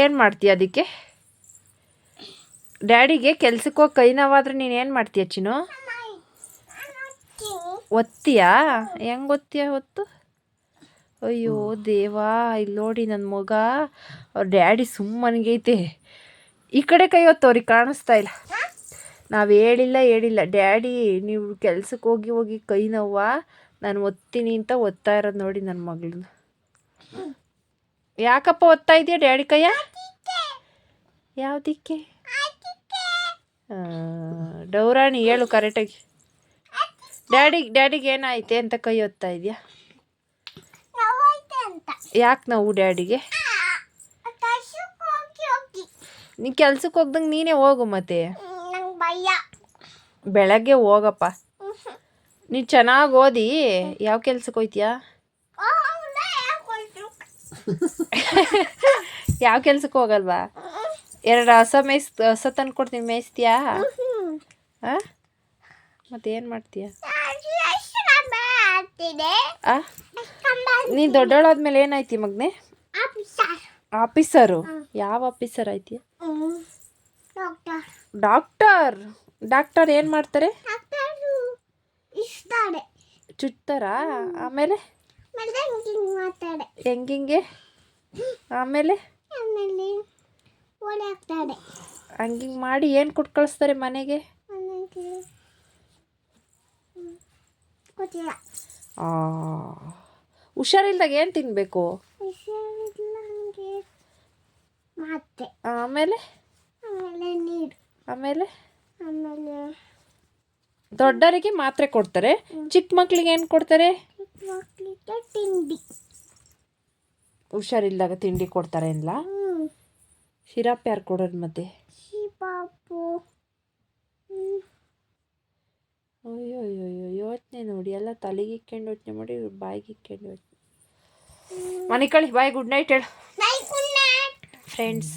ಏನು ಮಾಡ್ತೀಯ ಅದಕ್ಕೆ? ಡ್ಯಾಡಿಗೆ ಕೆಲ್ಸಕ್ಕೆ ಕೈ ನೋವಾದ್ರೆ ನೀನು ಏನು ಮಾಡ್ತೀಯ ಚಿನ್ನು? ಒತ್ತೀಯಾ? ಹೆಂಗೆ ಒತ್ತೀಯ ಹೊತ್ತು? ಅಯ್ಯೋ ದೇವಾ ಇಲ್ಲಿ ನೋಡಿ ನನ್ನ ಮಗ. ಅವ್ರ ಡ್ಯಾಡಿ ಸುಮ್ಮನಿಗೈತೆ. ಈ ಕಡೆ ಕೈ ಒತ್ತವ್ರಿಗೆ ಕಾಣಿಸ್ತಾ ಇಲ್ಲ. ನಾವು ಹೇಳಿಲ್ಲ ಹೇಳಿಲ್ಲ. ಡ್ಯಾಡಿ, ನೀವು ಕೆಲ್ಸಕ್ಕೆ ಹೋಗಿ ಹೋಗಿ ಕೈ ನೋವಾ. ನಾನು ಒತ್ತೀನಿ ಅಂತ ಒತ್ತಾ ಇರೋದು ನೋಡಿ ನನ್ನ ಮಗಳನ್ನ ಯಾಕಪ್ಪ ಓದ್ತಾ ಇದೆಯಾ ಡ್ಯಾಡಿ ಕೈಯ? ಯಾವುದಕ್ಕೆ ಡೌರಾಣಿ ಹೇಳು ಕರೆಕ್ಟಾಗಿ. ಡ್ಯಾಡಿ, ಡ್ಯಾಡಿಗೆ ಏನಾಯ್ತೆ ಅಂತ ಕೈ ಓದ್ತಾ ಇದೆಯಾ? ಯಾಕೆ ನಾವು ಡ್ಯಾಡಿಗೆ? ನೀನು ಕೆಲ್ಸಕ್ಕೆ ಹೋಗ್ದಂಗೆ ನೀನೇ ಹೋಗು ಮತ್ತೆ. ಬೆಳಗ್ಗೆ ಹೋಗಪ್ಪ. ನೀನು ಚೆನ್ನಾಗಿ ಓದಿ. ಯಾವ ಕೆಲ್ಸಕ್ಕೆ ಹೋಯ್ತೀಯಾ? ಯಾವ ಕೆಲ್ಸಕ್ಕೆ ಹೋಗಲ್ವಾ? ಎರಡು ಹೊಸ ಮೇಯ್ಸ್ ಹೊಸ ತಂದು ಕೊಡ್ತೀನಿ ಮೇಯಿಸ್ತೀಯಾ? ಹಾಂ ಮತ್ತೆ ಏನು ಮಾಡ್ತೀಯ? ನೀ ದೊಡ್ಡವಳಾದ್ಮೇಲೆ ಏನಾಯ್ತಿ ಮಗನೆ? ಆಫೀಸರು? ಯಾವ ಆಫೀಸರ್ ಆಯ್ತೀಯ ಡಾಕ್ಟರ್. ಡಾಕ್ಟರ್ ಏನು ಮಾಡ್ತಾರೆ? ಚುಚ್ತಾರಾ? ಆಮೇಲೆ? ಮಾತಾಡೆ ಹೆಂಗಿಂಗೆ? ಆಮೇಲೆ? ಆಮೇಲೆ ಓಡಿ ಹಂಗಿಂಗೆ ಮಾಡಿ ಏನು ಕೊಟ್ಟು ಕಳಿಸ್ತಾರೆ ಮನೆಗೆ? ಗೊತ್ತಿಲ್ಲ ಹುಷಾರಿಲ್ದಾಗ ಏನು ತಿನ್ನಬೇಕು ಮತ್ತೆ. ಆಮೇಲೆ? ಆಮೇಲೆ ನೀರು. ಆಮೇಲೆ? ಆಮೇಲೆ ದೊಡ್ಡವರಿಗೆ ಮಾತ್ರೆ ಕೊಡ್ತಾರೆ ಚಿಕ್ಕ ಮಕ್ಳಿಗೆ ಏನು ಕೊಡ್ತಾರೆ? ತಿಂಡಿ. ಹುಷಾರಿಲ್ದಾಗ ತಿಂಡಿ ಕೊಡ್ತಾರೆ ಇಲ್ಲ ಶಿರಾಪ್ ಯಾರು ಕೊಡೋದು ಮತ್ತೆ? ಶಿಪಾಪು ಅಯ್ಯೋ ಅಯ್ಯೋ ಅಯ್ಯೋ ಯೋಚನೆ ನೋಡಿ ಎಲ್ಲ ತಲೆಗೆ ಇಕ್ಕೊಂಡು ಯೋಚನೆ ಮಾಡಿ ಬಾಯಿಗೆ ಇಕ್ಕೊಂಡು ಯೋಚನೆ. ಮನೆ ಕಳಿ ಬಾಯ್ ಗುಡ್ ನೈಟ್ ಹೇಳು. ಫ್ರೆಂಡ್ಸ್